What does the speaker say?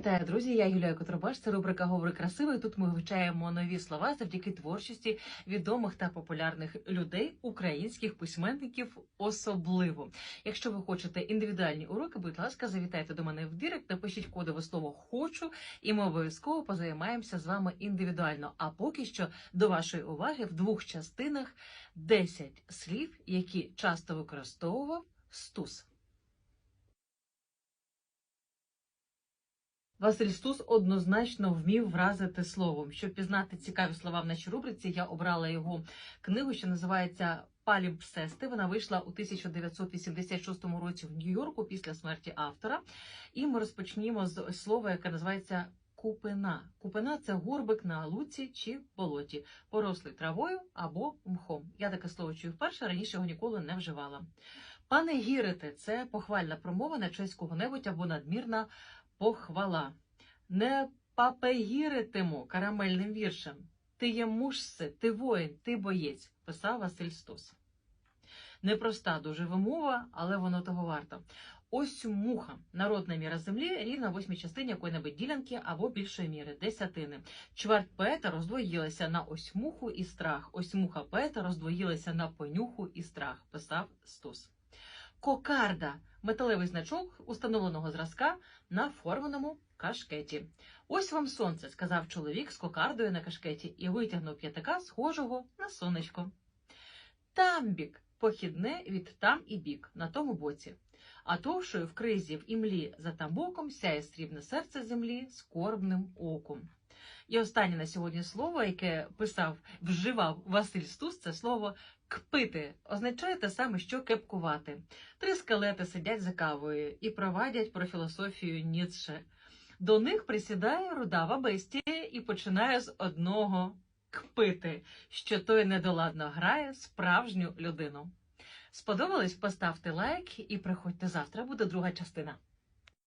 Вітаю, друзі! Я Юлія Котробаш. Це рубрика Говори красиво. І Тут ми вивчаємо нові слова завдяки творчості відомих та популярних людей, українських письменників. Особливо, якщо ви хочете індивідуальні уроки, будь ласка, завітайте до мене в директ, напишіть кодове слово хочу, і ми обов'язково позаймаємося з вами індивідуально. А поки що до вашої уваги в двох частинах 10 слів, які часто використовував Стус. Василь Стус однозначно вмів вразити словом. Щоб пізнати цікаві слова в нашій рубриці, я обрала його книгу, що називається Палімпсести. Вона вийшла у 1986 році в Нью-Йорку після смерті автора. І ми розпочнімо з слова, яке називається купина. Купина це горбик на луці чи болоті, порослий травою або мхом. Я таке слово чую вперше, раніше його ніколи не вживала. Пане гірите, це похвальна промова на честь кого-небудь або надмірна похвала. Не папегіритиму карамельним віршем. Ти є мужси, ти воїн, ти боєць, писав Василь Стус. Непроста дуже вимова, але воно того варто. Ось муха, народна міра землі, рівна восьмій частині якої-небудь ділянки або більшої міри, десятини. Чверть поета роздвоїлася на ось муху і страх. Ось муха поета роздвоїлася на понюху і страх, писав Стус. Кокарда металевий значок установленого зразка на форменому кашкеті. Ось вам сонце, сказав чоловік з кокардою на кашкеті і витягнув п'ятака, схожого на сонечко. Тамбік похідне від там і бік на тому боці. А товшою в кризі в імлі за тамбоком сяє срібне серце землі скорбним оком. І останнє на сьогодні слово, яке писав, вживав Василь Стус, це слово кпити, означає те саме, що кепкувати. Три скелети сидять за кавою і провадять про філософію Ніцше. До них присідає рудава бестія і починає з одного кпити, що той недоладно грає справжню людину. Сподобались? Поставте лайк і приходьте завтра. Буде друга частина.